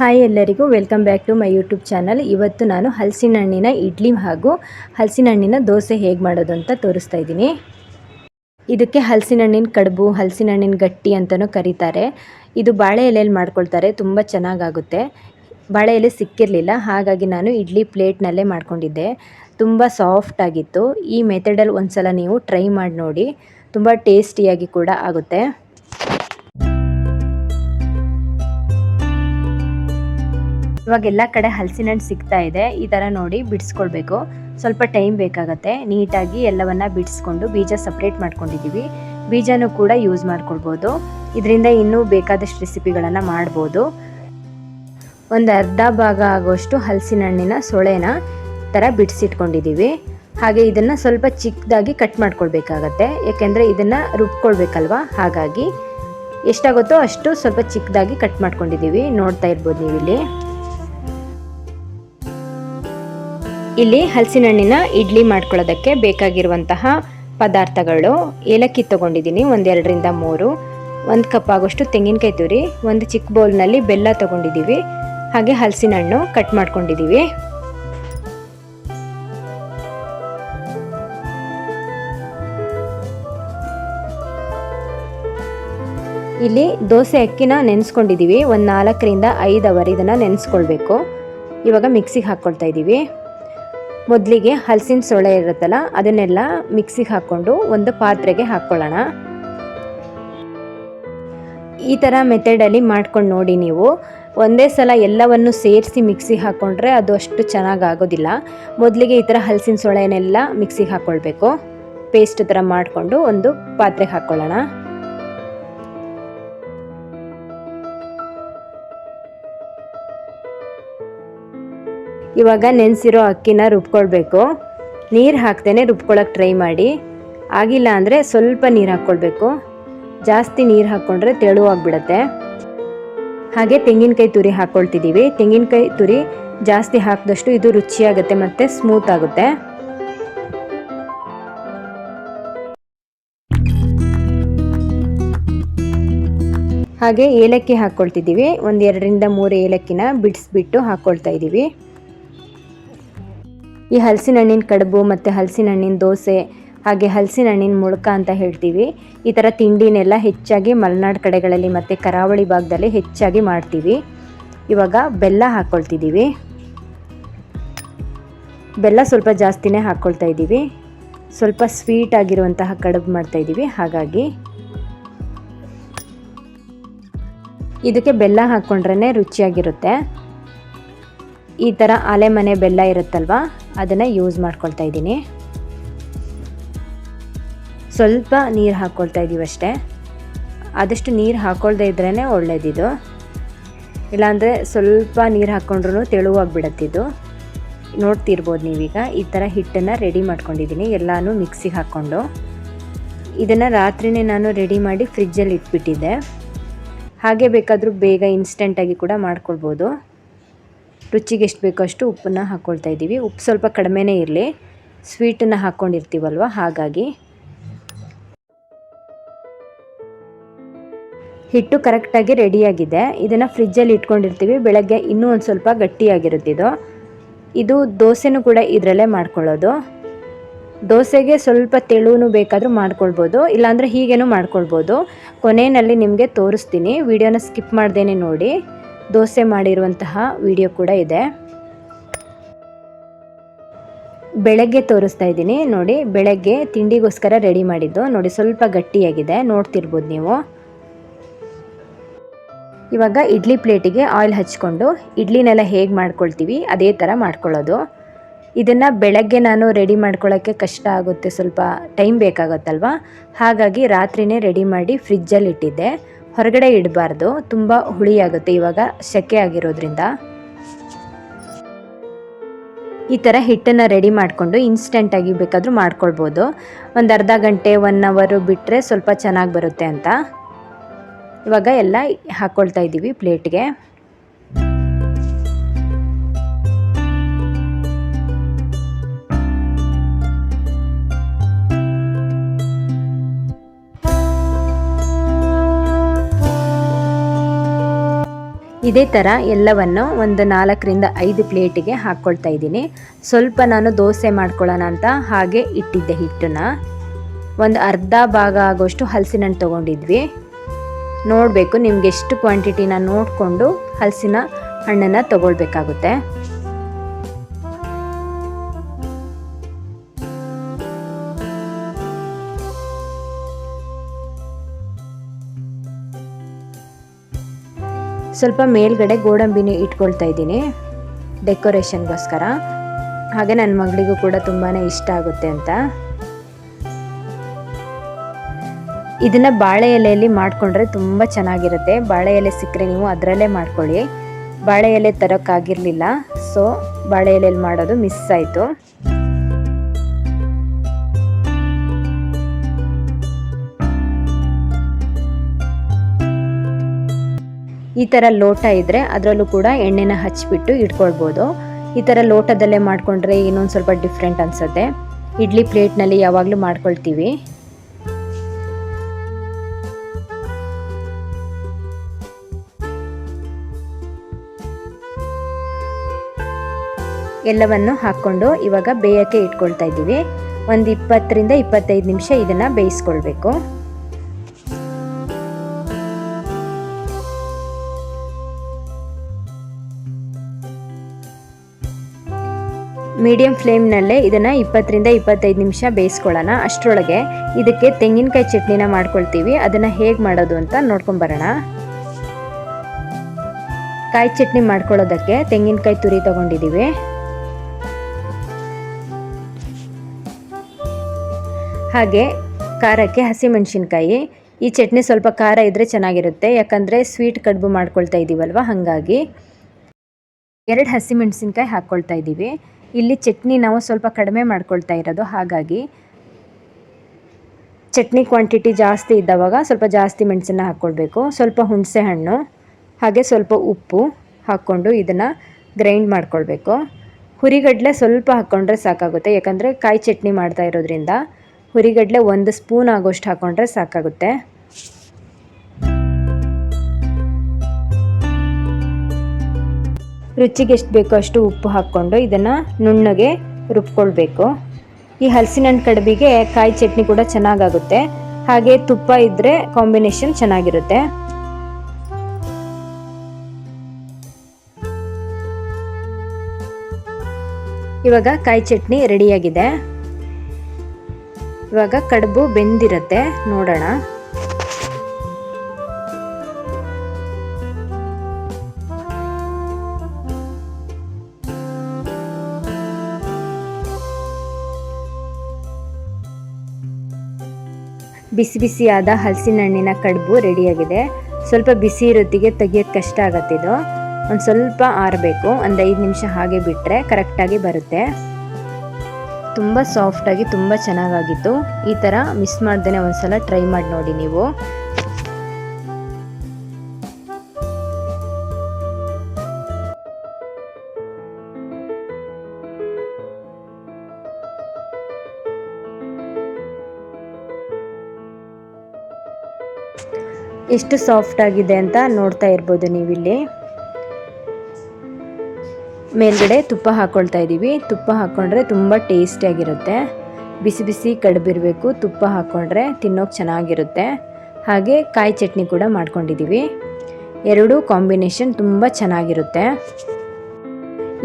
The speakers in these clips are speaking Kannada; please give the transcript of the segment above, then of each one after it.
ಹಾಯ್ ಎಲ್ಲರಿಗೂ welcome back to my YouTube channel ಇವತ್ತು ನಾನು ಹಲಸಿನ ಹಣ್ಣಿನ ಇಡ್ಲಿ ಹಾಗೂ ಹಲಸಿನ ಹಣ್ಣಿನ ದೋಸೆ ಹೇಗೆ ಮಾಡೋದು ಅಂತ ತೋರಿಸ್ತಾ ಇದ್ದೀನಿ. ಇದಕ್ಕೆ ಹಲಸಿನ ಹಣ್ಣಿನ ಕಡುಬು ಹಲಸಿನ ಹಣ್ಣಿನ ಗಟ್ಟಿ ಅಂತಲೂ ಕರೀತಾರೆ. ಇದು ಬಾಳೆ ಎಲೆಯಲ್ಲಿ ಮಾಡ್ಕೊಳ್ತಾರೆ, ತುಂಬ ಚೆನ್ನಾಗಾಗುತ್ತೆ. ಬಾಳೆ ಎಲೆ ಸಿಕ್ಕಿರಲಿಲ್ಲ, ಹಾಗಾಗಿ ನಾನು ಇಡ್ಲಿ ಪ್ಲೇಟ್ನಲ್ಲೇ ಮಾಡ್ಕೊಂಡಿದ್ದೆ. ತುಂಬ ಸಾಫ್ಟ್ ಆಗಿತ್ತು. ಈ ಮೆಥಡಲ್ಲಿ ಒಂದು ಸಲ ನೀವು ಟ್ರೈ ಮಾಡಿ ನೋಡಿ. ತುಂಬ ಟೇಸ್ಟಿಯಾಗಿ ಕೂಡ ಆಗುತ್ತೆ. ಇವಾಗ ಎಲ್ಲ ಕಡೆ ಹಲಸಿನ ಹಣ್ಣು ಸಿಗ್ತಾ ಇದೆ. ಈ ಥರ ನೋಡಿ ಬಿಡಿಸ್ಕೊಳ್ಬೇಕು. ಸ್ವಲ್ಪ ಟೈಮ್ ಬೇಕಾಗತ್ತೆ. ನೀಟಾಗಿ ಎಲ್ಲವನ್ನ ಬಿಡಿಸ್ಕೊಂಡು ಬೀಜ ಸಪ್ರೇಟ್ ಮಾಡ್ಕೊಂಡಿದ್ದೀವಿ ಬೀಜನೂ ಕೂಡ ಯೂಸ್ ಮಾಡ್ಕೊಳ್ಬೋದು. ಇದರಿಂದ ಇನ್ನೂ ಬೇಕಾದಷ್ಟು ರೆಸಿಪಿಗಳನ್ನು ಮಾಡ್ಬೋದು. ಒಂದು ಅರ್ಧ ಭಾಗ ಆಗೋಷ್ಟು ಹಲಸಿನ ಹಣ್ಣಿನ ಸೊಳೆನ ಥರ ಬಿಡಿಸಿಟ್ಕೊಂಡಿದ್ದೀವಿ ಹಾಗೆ ಇದನ್ನು ಸ್ವಲ್ಪ ಚಿಕ್ಕದಾಗಿ ಕಟ್ ಮಾಡ್ಕೊಳ್ಬೇಕಾಗತ್ತೆ. ಯಾಕೆಂದರೆ ಇದನ್ನು ರುಬ್ಕೊಳ್ಬೇಕಲ್ವಾ? ಹಾಗಾಗಿ ಎಷ್ಟಾಗುತ್ತೋ ಅಷ್ಟು ಸ್ವಲ್ಪ ಚಿಕ್ಕದಾಗಿ ಕಟ್ ಮಾಡ್ಕೊಂಡಿದ್ದೀವಿ ನೋಡ್ತಾ ಇರ್ಬೋದು ನೀವು ಇಲ್ಲಿ ಹಲಸಿನ ಹಣ್ಣಿನ ಇಡ್ಲಿ ಮಾಡ್ಕೊಳ್ಳೋದಕ್ಕೆ ಬೇಕಾಗಿರುವಂತಹ ಪದಾರ್ಥಗಳು. ಏಲಕ್ಕಿ ತೊಗೊಂಡಿದ್ದೀನಿ, ಒಂದೆರಡರಿಂದ ಮೂರು. ಒಂದು ಕಪ್ ಆಗೋಷ್ಟು ತೆಂಗಿನಕಾಯಿ ತುರಿ, ಒಂದು ಚಿಕ್ಕ ಬೌಲ್ನಲ್ಲಿ ಬೆಲ್ಲ ತೊಗೊಂಡಿದ್ದೀವಿ. ಹಾಗೆ ಹಲಸಿನ ಹಣ್ಣು ಕಟ್ ಮಾಡ್ಕೊಂಡಿದ್ದೀವಿ. ಇಲ್ಲಿ ದೋಸೆ ಅಕ್ಕಿನ ನೆನೆಸ್ಕೊಂಡಿದ್ದೀವಿ. ಒಂದು ನಾಲ್ಕರಿಂದ ಐದು ಅವರ್ ಇದನ್ನು ನೆನೆಸ್ಕೊಳ್ಬೇಕು. ಇವಾಗ ಮಿಕ್ಸಿಗೆ ಹಾಕ್ಕೊಳ್ತಾ ಇದ್ದೀವಿ. ಮೊದಲಿಗೆ ಹಲಸಿನ ಸೊಳೆ ಇರುತ್ತಲ್ಲ, ಅದನ್ನೆಲ್ಲ ಮಿಕ್ಸಿಗೆ ಹಾಕ್ಕೊಂಡು ಒಂದು ಪಾತ್ರೆಗೆ ಹಾಕ್ಕೊಳ್ಳೋಣ. ಈ ಥರ ಮೆಥಡಲ್ಲಿ ಮಾಡ್ಕೊಂಡು ನೋಡಿ ನೀವು. ಒಂದೇ ಸಲ ಎಲ್ಲವನ್ನು ಸೇರಿಸಿ ಮಿಕ್ಸಿಗೆ ಹಾಕ್ಕೊಂಡ್ರೆ ಅದು ಅಷ್ಟು ಚೆನ್ನಾಗಿ ಆಗೋದಿಲ್ಲ. ಮೊದಲಿಗೆ ಈ ಥರ ಹಲಸಿನ ಸೊಳೆನೆಲ್ಲ ಮಿಕ್ಸಿಗೆ ಹಾಕ್ಕೊಳ್ಬೇಕು ಪೇಸ್ಟ್ ಥರ ಮಾಡಿಕೊಂಡು ಒಂದು ಪಾತ್ರೆಗೆ ಹಾಕ್ಕೊಳ್ಳೋಣ. ಇವಾಗ ನೆನೆಸಿರೋ ಅಕ್ಕಿನ ರುಬ್ಕೊಳ್ಬೇಕು. ನೀರು ಹಾಕ್ತೇನೆ ರುಬ್ಕೊಳ್ಳೋಕೆ ಟ್ರೈ ಮಾಡಿ. ಆಗಿಲ್ಲ ಅಂದರೆ ಸ್ವಲ್ಪ ನೀರು ಹಾಕ್ಕೊಳ್ಬೇಕು. ಜಾಸ್ತಿ ನೀರು ಹಾಕ್ಕೊಂಡ್ರೆ ತೆಳುವಾಗಿಬಿಡತ್ತೆ ಹಾಗೆ ತೆಂಗಿನಕಾಯಿ ತುರಿ ಹಾಕ್ಕೊಳ್ತಿದ್ದೀವಿ ತೆಂಗಿನಕಾಯಿ ತುರಿ ಜಾಸ್ತಿ ಹಾಕಿದಷ್ಟು ಇದು ರುಚಿಯಾಗುತ್ತೆ ಮತ್ತು ಸ್ಮೂತ್ ಆಗುತ್ತೆ. ಹಾಗೆ ಏಲಕ್ಕಿ ಹಾಕ್ಕೊಳ್ತಿದ್ದೀವಿ ಒಂದು ಎರಡರಿಂದ ಮೂರು ಏಲಕ್ಕಿನ ಬಿಡಿಸ್ಬಿಟ್ಟು ಹಾಕ್ಕೊಳ್ತಾ ಇದ್ದೀವಿ ಈ ಹಲಸಿನ ಹಣ್ಣಿನ ಕಡುಬು ಮತ್ತು ಹಲಸಿನ ಹಣ್ಣಿನ ದೋಸೆ, ಹಾಗೆ ಹಲಸಿನ ಹಣ್ಣಿನ ಮುಳ್ಕ ಅಂತ ಹೇಳ್ತೀವಿ. ಈ ಥರ ತಿಂಡಿನೆಲ್ಲ ಹೆಚ್ಚಾಗಿ ಮಲೆನಾಡು ಕಡೆಗಳಲ್ಲಿ ಮತ್ತು ಕರಾವಳಿ ಭಾಗದಲ್ಲಿ ಹೆಚ್ಚಾಗಿ ಮಾಡ್ತೀವಿ. ಇವಾಗ ಬೆಲ್ಲ ಹಾಕ್ಕೊಳ್ತಿದ್ದೀವಿ ಬೆಲ್ಲ ಸ್ವಲ್ಪ ಜಾಸ್ತಿನೇ ಹಾಕ್ಕೊಳ್ತಾ ಇದ್ದೀವಿ. ಸ್ವಲ್ಪ ಸ್ವೀಟ್ ಆಗಿರುವಂತಹ ಕಡುಬು ಮಾಡ್ತಾ ಇದ್ದೀವಿ. ಹಾಗಾಗಿ ಇದಕ್ಕೆ ಬೆಲ್ಲ ಹಾಕ್ಕೊಂಡ್ರೇ ರುಚಿಯಾಗಿರುತ್ತೆ. ಈ ಥರ ಅಲೆಮನೆ ಬೆಲ್ಲ ಇರುತ್ತಲ್ವ? ಅದನ್ನು ಯೂಸ್ ಮಾಡ್ಕೊಳ್ತಾ ಇದ್ದೀನಿ. ಸ್ವಲ್ಪ ನೀರು ಹಾಕ್ಕೊಳ್ತಾ ಇದ್ದೀವಿ ಅಷ್ಟೇ. ಆದಷ್ಟು ನೀರು ಹಾಕ್ಕೊಳ್ದೇ ಇದ್ರೇ ಒಳ್ಳೇದಿದು. ಇಲ್ಲಾಂದರೆ ಸ್ವಲ್ಪ ನೀರು ಹಾಕ್ಕೊಂಡ್ರೂ ತೆಳುವಾಗಿಬಿಡತ್ತಿದ್ದು ನೋಡ್ತಿರ್ಬೋದು ನೀವೀಗ, ಈ ಥರ ಹಿಟ್ಟನ್ನು ರೆಡಿ ಮಾಡ್ಕೊಂಡಿದ್ದೀನಿ ಎಲ್ಲನೂ ಮಿಕ್ಸಿಗೆ ಹಾಕ್ಕೊಂಡು ಇದನ್ನು ರಾತ್ರಿನೇ ನಾನು ರೆಡಿ ಮಾಡಿ ಫ್ರಿಜ್ಜಲ್ಲಿ ಇಟ್ಬಿಟ್ಟಿದ್ದೆ. ಹಾಗೆ ಬೇಕಾದರೂ ಬೇಗ ಇನ್ಸ್ಟೆಂಟಾಗಿ ಕೂಡ ಮಾಡ್ಕೊಳ್ಬೋದು. ರುಚಿಗೆ ಎಷ್ಟು ಬೇಕೋ ಅಷ್ಟು ಉಪ್ಪನ್ನು ಹಾಕ್ಕೊಳ್ತಾ ಇದ್ದೀವಿ. ಉಪ್ಪು ಸ್ವಲ್ಪ ಕಡಿಮೆನೇ ಇರಲಿ. ಸ್ವೀಟನ್ನು ಹಾಕ್ಕೊಂಡಿರ್ತೀವಲ್ವ ಹಾಗಾಗಿ. ಹಿಟ್ಟು ಕರೆಕ್ಟಾಗಿ ರೆಡಿಯಾಗಿದೆ. ಇದನ್ನು ಫ್ರಿಜ್ಜಲ್ಲಿ ಇಟ್ಕೊಂಡಿರ್ತೀವಿ. ಬೆಳಗ್ಗೆ ಇನ್ನೂ ಒಂದು ಸ್ವಲ್ಪ ಗಟ್ಟಿಯಾಗಿರುತ್ತಿದ್ದು ಇದು. ದೋಸೆನೂ ಕೂಡ ಇದರಲ್ಲೇ ಮಾಡ್ಕೊಳ್ಳೋದು. ದೋಸೆಗೆ ಸ್ವಲ್ಪ ತೆಳುವೂ ಬೇಕಾದರೂ ಮಾಡ್ಕೊಳ್ಬೋದು. ಇಲ್ಲಾಂದರೆ ಹೀಗೇನೂ ಮಾಡ್ಕೊಳ್ಬೋದು. ಕೊನೆಯಲ್ಲಿ ನಿಮಗೆ ತೋರಿಸ್ತೀನಿ. ವಿಡಿಯೋನ ಸ್ಕಿಪ್ ಮಾಡ್ದೇನೆ ನೋಡಿ. ದೋಸೆ ಮಾಡಿರುವಂತಹ ವಿಡಿಯೋ ಕೂಡ ಇದೆ. ಬೆಳಗ್ಗೆ ತೋರಿಸ್ತಾ ಇದ್ದೀನಿ. ನೋಡಿ, ಬೆಳಗ್ಗೆ ತಿಂಡಿಗೋಸ್ಕರ ರೆಡಿ ಮಾಡಿದ್ದು. ನೋಡಿ, ಸ್ವಲ್ಪ ಗಟ್ಟಿಯಾಗಿದೆ. ನೋಡ್ತಿರ್ಬೋದು ನೀವು. ಇವಾಗ ಇಡ್ಲಿ ಪ್ಲೇಟಿಗೆ ಆಯಿಲ್ ಹಚ್ಕೊಂಡು ಇಡ್ಲಿನೆಲ್ಲ ಹೇಗೆ ಮಾಡ್ಕೊಳ್ತೀವಿ, ಅದೇ ಥರ ಮಾಡ್ಕೊಳ್ಳೋದು. ಇದನ್ನು ಬೆಳಗ್ಗೆ ನಾನು ರೆಡಿ ಮಾಡ್ಕೊಳ್ಳೋಕ್ಕೆ ಕಷ್ಟ ಆಗುತ್ತೆ. ಸ್ವಲ್ಪ ಟೈಮ್ ಬೇಕಾಗುತ್ತಲ್ವ? ಹಾಗಾಗಿ ರಾತ್ರಿನೇ ರೆಡಿ ಮಾಡಿ ಫ್ರಿಜ್ಜಲ್ಲಿ ಇಟ್ಟಿದ್ದೆ. ಹೊರಗಡೆ ಇಡಬಾರ್ದು. ತುಂಬ ಹುಳಿಯಾಗುತ್ತೆ ಇವಾಗ ಸೆಕೆ ಆಗಿರೋದ್ರಿಂದ. ಈ ಥರ ಹಿಟ್ಟನ್ನು ರೆಡಿ ಮಾಡಿಕೊಂಡು ಇನ್ಸ್ಟೆಂಟಾಗಿ ಬೇಕಾದರೂ ಮಾಡ್ಕೊಳ್ಬೋದು. ಒಂದು ಅರ್ಧ ಗಂಟೆ ಒನ್ ಅವರು ಬಿಟ್ಟರೆ ಸ್ವಲ್ಪ ಚೆನ್ನಾಗಿ ಬರುತ್ತೆ ಅಂತ. ಇವಾಗ ಎಲ್ಲ ಹಾಕ್ಕೊಳ್ತಾ ಇದ್ದೀವಿ ಪ್ಲೇಟ್ಗೆ ಇದೇ ಥರ ಎಲ್ಲವನ್ನು ಒಂದು ನಾಲ್ಕರಿಂದ ಐದು ಪ್ಲೇಟಿಗೆ ಹಾಕ್ಕೊಳ್ತಾ ಇದ್ದೀನಿ. ಸ್ವಲ್ಪ ನಾನು ದೋಸೆ ಮಾಡ್ಕೊಳ್ಳೋಣ ಅಂತ ಹಾಗೆ ಇಟ್ಟಿದ್ದೆ ಹಿಟ್ಟನ್ನ. ಒಂದು ಅರ್ಧ ಭಾಗ ಆಗೋಷ್ಟು ಹಲಸಿನ ಹಣ್ಣು ತೊಗೊಂಡಿದ್ವಿ. ನೋಡಬೇಕು ನಿಮ್ಗೆ ಎಷ್ಟು ಕ್ವಾಂಟಿಟಿನ ನೋಡಿಕೊಂಡು ಹಲಸಿನ ಹಣ್ಣನ್ನು ತಗೊಳ್ಬೇಕಾಗುತ್ತೆ. ಸ್ವಲ್ಪ ಮೇಲ್ಗಡೆ ಗೋಡಂಬಿನಿ ಇಟ್ಕೊಳ್ತಾ ಇದ್ದೀನಿ, ಡೆಕೋರೇಷನ್ಗೋಸ್ಕರ. ಹಾಗೆ ನನ್ನ ಮಗಳಿಗೂ ಕೂಡ ತುಂಬಾ ಇಷ್ಟ ಆಗುತ್ತೆ ಅಂತ. ಇದನ್ನ ಬಾಳೆ ಎಲೆಯಲ್ಲಿ ಮಾಡಿಕೊಂಡ್ರೆ ತುಂಬ ಚೆನ್ನಾಗಿರುತ್ತೆ. ಬಾಳೆ ಎಲೆ ಸಿಕ್ಕರೆ ನೀವು ಅದರಲ್ಲೇ ಮಾಡ್ಕೊಳ್ಳಿ. ಬಾಳೆ ಎಲೆ ತರೋಕ್ಕಾಗಿರಲಿಲ್ಲ, ಸೊ ಬಾಳೆ ಎಲೆಯಲ್ಲಿ ಮಾಡೋದು ಮಿಸ್ ಆಯಿತು. ಈ ಥರ ಲೋಟ ಇದ್ದರೆ ಅದರಲ್ಲೂ ಕೂಡ ಎಣ್ಣೆನ ಹಚ್ಚಿಬಿಟ್ಟು ಇಟ್ಕೊಳ್ಬೋದು. ಈ ಥರ ಲೋಟದಲ್ಲೇ ಮಾಡಿಕೊಂಡ್ರೆ ಇನ್ನೊಂದು ಸ್ವಲ್ಪ ಡಿಫ್ರೆಂಟ್ ಅನಿಸುತ್ತೆ. ಇಡ್ಲಿ ಪ್ಲೇಟ್ನಲ್ಲಿ ಯಾವಾಗಲೂ ಮಾಡ್ಕೊಳ್ತೀವಿ. ಎಲ್ಲವನ್ನು ಹಾಕ್ಕೊಂಡು ಇವಾಗ ಬೇಯಕ್ಕೆ ಇಟ್ಕೊಳ್ತಾ ಇದ್ದೀವಿ. ಒಂದು ಇಪ್ಪತ್ತರಿಂದ ಇಪ್ಪತ್ತೈದು ನಿಮಿಷ ಇದನ್ನು ಬೇಯಿಸ್ಕೊಳ್ಬೇಕು. ಮೀಡಿಯಂ ಫ್ಲೇಮ್ನಲ್ಲೇ ಇದನ್ನು ಇಪ್ಪತ್ತರಿಂದ ಇಪ್ಪತ್ತೈದು ನಿಮಿಷ ಬೇಯಿಸ್ಕೊಳ್ಳೋಣ. ಅಷ್ಟರೊಳಗೆ ಇದಕ್ಕೆ ತೆಂಗಿನಕಾಯಿ ಚಟ್ನಿನ ಮಾಡ್ಕೊಳ್ತೀವಿ. ಅದನ್ನು ಹೇಗೆ ಮಾಡೋದು ಅಂತ ನೋಡ್ಕೊಂಬರೋಣ ಕಾಯಿ ಚಟ್ನಿ ಮಾಡ್ಕೊಳ್ಳೋದಕ್ಕೆ ತೆಂಗಿನಕಾಯಿ ತುರಿ ತಗೊಂಡಿದ್ದೀವಿ ಹಾಗೆ ಖಾರಕ್ಕೆ ಹಸಿಮೆಣಸಿನ್ಕಾಯಿ. ಈ ಚಟ್ನಿ ಸ್ವಲ್ಪ ಖಾರ ಇದ್ದರೆ ಚೆನ್ನಾಗಿರುತ್ತೆ. ಯಾಕಂದರೆ ಸ್ವೀಟ್ ಕಡುಬು ಮಾಡ್ಕೊಳ್ತಾ ಇದ್ದೀವಲ್ವ ಹಾಗಾಗಿ. ಎರಡು ಹಸಿಮೆಣಸಿನ್ಕಾಯಿ ಹಾಕ್ಕೊಳ್ತಾ ಇದ್ದೀವಿ ಇಲ್ಲಿ ಚಟ್ನಿ ನಾವು ಸ್ವಲ್ಪ ಕಡಿಮೆ ಮಾಡ್ಕೊಳ್ತಾ ಇರೋದು. ಹಾಗಾಗಿ ಚಟ್ನಿ ಕ್ವಾಂಟಿಟಿ ಜಾಸ್ತಿ ಇದ್ದವಾಗ ಸ್ವಲ್ಪ ಜಾಸ್ತಿ ಮೆಣಸನ್ನು ಹಾಕ್ಕೊಳ್ಬೇಕು. ಸ್ವಲ್ಪ ಹುಣಸೆ ಹಣ್ಣು, ಹಾಗೆ ಸ್ವಲ್ಪ ಉಪ್ಪು ಹಾಕ್ಕೊಂಡು ಇದನ್ನು ಗ್ರೈಂಡ್ ಮಾಡ್ಕೊಳ್ಬೇಕು. ಹುರಿಗಡಲೆ ಸ್ವಲ್ಪ ಹಾಕ್ಕೊಂಡ್ರೆ ಸಾಕಾಗುತ್ತೆ. ಯಾಕಂದರೆ ಕಾಯಿ ಚಟ್ನಿ ಮಾಡ್ತಾ ಇರೋದ್ರಿಂದ ಹುರಿಗಡಲೆ ಒಂದು ಸ್ಪೂನ್ ಆಗೋಷ್ಟು ಹಾಕ್ಕೊಂಡ್ರೆ ಸಾಕಾಗುತ್ತೆ. ರುಚಿಗೆ ಎಷ್ಟು ಬೇಕೋ ಅಷ್ಟು ಉಪ್ಪು ಹಾಕ್ಕೊಂಡು ಇದನ್ನು ನುಣ್ಣಗೆ ರುಬ್ಕೊಳ್ಬೇಕು. ಈ ಹಲಸಿನ ಹಣ್ಣು ಕಡುಬಿಗೆ ಕಾಯಿ ಚಟ್ನಿ ಕೂಡ ಚೆನ್ನಾಗಾಗುತ್ತೆ. ಹಾಗೆ ತುಪ್ಪ ಇದ್ದರೆ ಕಾಂಬಿನೇಷನ್ ಚೆನ್ನಾಗಿರುತ್ತೆ. ಇವಾಗ ಕಾಯಿ ಚಟ್ನಿ ರೆಡಿಯಾಗಿದೆ. ಇವಾಗ ಕಡುಬು ಬೆಂದಿರುತ್ತೆ, ನೋಡೋಣ. ಬಿಸಿ ಬಿಸಿಯಾದ ಹಲಸಿನ ಹಣ್ಣಿನ ಕಡುಬು ರೆಡಿಯಾಗಿದೆ. ಸ್ವಲ್ಪ ಬಿಸಿ ಇರೋತ್ತಿಗೆ ತೆಗಿಯೋದು ಕಷ್ಟ ಆಗತ್ತಿದು ಒಂದು ಸ್ವಲ್ಪ ಆರಬೇಕು, ಒಂದು ಐದು ನಿಮಿಷ ಹಾಗೆ ಬಿಟ್ಟರೆ ಕರೆಕ್ಟಾಗಿ ಬರುತ್ತೆ. ತುಂಬ ಸಾಫ್ಟಾಗಿ ತುಂಬ ಚೆನ್ನಾಗಾಗಿತ್ತು. ಈ ಥರ ಮಿಸ್ ಮಾಡ್ದೇ ಒಂದ್ಸಲ ಟ್ರೈ ಮಾಡಿ ನೋಡಿ ನೀವು. ಎಷ್ಟು ಸಾಫ್ಟ್ ಆಗಿದೆ ಅಂತ ನೋಡ್ತಾ ಇರ್ಬೋದು ನೀವಿಲ್ಲಿ. ಮೇಲ್ಗಡೆ ತುಪ್ಪ ಹಾಕ್ಕೊಳ್ತಾ ಇದ್ದೀವಿ. ತುಪ್ಪ ಹಾಕ್ಕೊಂಡ್ರೆ ತುಂಬ ಟೇಸ್ಟಿಯಾಗಿರುತ್ತೆ ಬಿಸಿ ಬಿಸಿ ಕಡುಬಿರಬೇಕು, ತುಪ್ಪ ಹಾಕ್ಕೊಂಡ್ರೆ ತಿನ್ನೋಕೆ ಚೆನ್ನಾಗಿರುತ್ತೆ. ಹಾಗೆ ಕಾಯಿ ಚಟ್ನಿ ಕೂಡ ಮಾಡ್ಕೊಂಡಿದ್ದೀವಿ. ಎರಡೂ ಕಾಂಬಿನೇಷನ್ ತುಂಬ ಚೆನ್ನಾಗಿರುತ್ತೆ.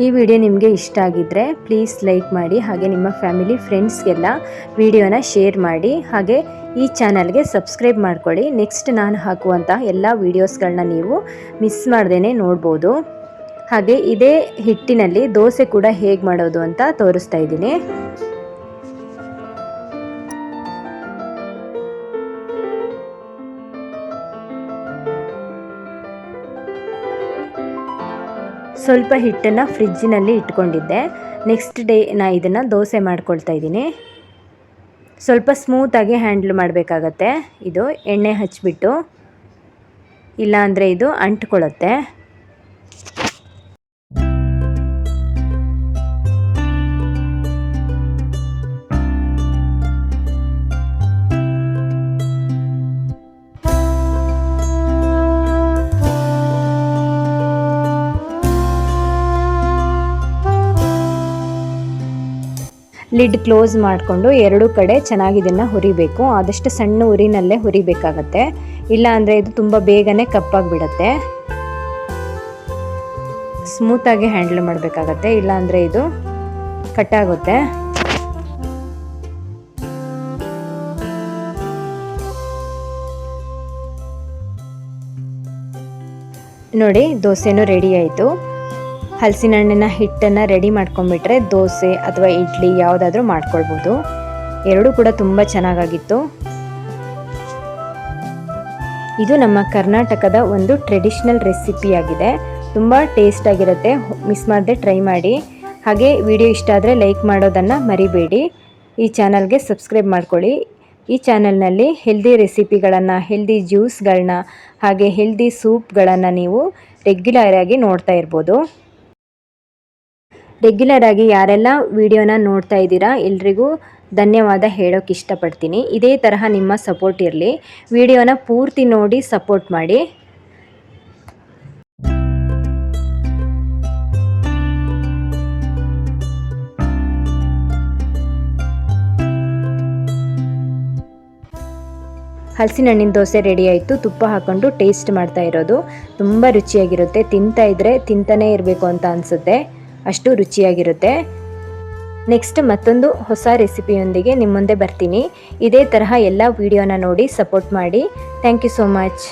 ಈ ವಿಡಿಯೋ ನಿಮಗೆ ಇಷ್ಟ ಆಗಿದ್ದರೆ ಪ್ಲೀಸ್ ಲೈಕ್ ಮಾಡಿ ಹಾಗೆ ನಿಮ್ಮ ಫ್ಯಾಮಿಲಿ ಫ್ರೆಂಡ್ಸ್ಗೆಲ್ಲ ವಿಡಿಯೋನ ಶೇರ್ ಮಾಡಿ ಹಾಗೆ ಈ ಚಾನಲ್ಗೆ ಸಬ್ಸ್ಕ್ರೈಬ್ ಮಾಡ್ಕೊಳ್ಳಿ. ನೆಕ್ಸ್ಟ್ ನಾನು ಹಾಕುವಂಥ ಎಲ್ಲ ವೀಡಿಯೋಸ್ಗಳನ್ನ ನೀವು ಮಿಸ್ ಮಾಡ್ದೇ ನೋಡ್ಬೋದು. ಹಾಗೆ ಇದೇ ಹಿಟ್ಟಿನಲ್ಲಿ ದೋಸೆ ಕೂಡ ಹೇಗೆ ಮಾಡೋದು ಅಂತ ತೋರಿಸ್ತಾ ಇದ್ದೀನಿ. ಸ್ವಲ್ಪ ಹಿಟ್ಟನ್ನು ಫ್ರಿಜ್ಜಿನಲ್ಲಿ ಇಟ್ಕೊಂಡಿದ್ದೆ. ನೆಕ್ಸ್ಟ್ ಡೇ ನಾ ಇದನ್ನು ದೋಸೆ ಮಾಡ್ಕೊಳ್ತಾ ಇದ್ದೀನಿ. ಸ್ವಲ್ಪ ಸ್ಮೂತಾಗಿ ಹ್ಯಾಂಡ್ಲ್ ಮಾಡಬೇಕಾಗತ್ತೆ. ಇದು ಎಣ್ಣೆ ಹಚ್ಚಿಬಿಟ್ಟು ಇಲ್ಲಾಂದರೆ ಇದು ಅಂಟ್ಕೊಳ್ಳುತ್ತೆ. ಲಿಡ್ ಕ್ಲೋಸ್ ಮಾಡಿಕೊಂಡು ಎರಡು ಕಡೆ ಚೆನ್ನಾಗಿ ಇದನ್ನು ಹುರಿಬೇಕು. ಆದಷ್ಟು ಸಣ್ಣ ಉರಿನಲ್ಲೇ ಹುರಿಬೇಕಾಗತ್ತೆ. ಇಲ್ಲ ಅಂದರೆ ಇದು ತುಂಬ ಬೇಗನೆ ಕಪ್ಪಾಗಿಬಿಡತ್ತೆ. ಸ್ಮೂತಾಗಿ ಹ್ಯಾಂಡಲ್ ಮಾಡಬೇಕಾಗತ್ತೆ. ಇಲ್ಲ ಅಂದರೆ ಇದು ಕಟ್ಟಾಗುತ್ತೆ. ನೋಡಿ, ದೋಸೆನೂ ರೆಡಿ ಆಯಿತು. ಹಲಸಿನ ಹಣ್ಣಿನ ಹಿಟ್ಟನ್ನು ರೆಡಿ ಮಾಡ್ಕೊಂಡ್ಬಿಟ್ರೆ ದೋಸೆ ಅಥವಾ ಇಡ್ಲಿ ಯಾವುದಾದ್ರೂ ಮಾಡ್ಕೊಳ್ಬೋದು. ಎರಡೂ ಕೂಡ ತುಂಬ ಚೆನ್ನಾಗಾಗಿತ್ತು. ಇದು ನಮ್ಮ ಕರ್ನಾಟಕದ ಒಂದು ಟ್ರೆಡಿಷ್ನಲ್ ರೆಸಿಪಿ ಆಗಿದೆ. ತುಂಬ ಟೇಸ್ಟ್ ಆಗಿರುತ್ತೆ. ಮಿಸ್ ಮಾಡದೆ ಟ್ರೈ ಮಾಡಿ. ಹಾಗೆ ವಿಡಿಯೋ ಇಷ್ಟ ಆದರೆ ಲೈಕ್ ಮಾಡೋದನ್ನು ಮರಿಬೇಡಿ. ಈ ಚಾನಲ್ಗೆ ಸಬ್ಸ್ಕ್ರೈಬ್ ಮಾಡ್ಕೊಳ್ಳಿ. ಈ ಚಾನಲ್ನಲ್ಲಿ ಹೆಲ್ದಿ ರೆಸಿಪಿಗಳನ್ನು ಹೆಲ್ದಿ ಜ್ಯೂಸ್ಗಳನ್ನ ಹಾಗೆ ಹೆಲ್ದಿ ಸೂಪ್ಗಳನ್ನು ನೀವು ರೆಗ್ಯುಲರ್ ಆಗಿ ನೋಡ್ತಾ ಇರ್ಬೋದು. ರೆಗ್ಯುಲರ್ ಆಗಿ ಯಾರೆಲ್ಲ ವಿಡಿಯೋನ ನೋಡ್ತಾ ಇದ್ದೀರಾ, ಎಲ್ರಿಗೂ ಧನ್ಯವಾದ ಹೇಳೋಕೆ ಇಷ್ಟಪಡ್ತೀನಿ. ಇದೇ ತರಹ ನಿಮ್ಮ ಸಪೋರ್ಟ್ ಇರಲಿ. ವಿಡಿಯೋನ ಪೂರ್ತಿ ನೋಡಿ ಸಪೋರ್ಟ್ ಮಾಡಿ. ಹಲಸಿನ ಹಣ್ಣಿನ ದೋಸೆ ರೆಡಿ ಆಯಿತು. ತುಪ್ಪ ಹಾಕ್ಕೊಂಡು ಟೇಸ್ಟ್ ಮಾಡ್ತಾ ಇರೋದು. ತುಂಬ ರುಚಿಯಾಗಿರುತ್ತೆ. ತಿಂತಾ ಇದ್ರೆ ತಿಂತಾನೇ ಇರಬೇಕು ಅಂತ ಅನಿಸುತ್ತೆ. ಅಷ್ಟು ರುಚಿಯಾಗಿರುತ್ತೆ. ನೆಕ್ಸ್ಟ್ ಮತ್ತೊಂದು ಹೊಸ ರೆಸಿಪಿಯೊಂದಿಗೆ ನಿಮ್ಮ ಮುಂದೆ ಬರ್ತೀನಿ. ಇದೇ ತರಹ ಎಲ್ಲ ವಿಡಿಯೋನ ನೋಡಿ ಸಪೋರ್ಟ್ ಮಾಡಿ. Thank you so much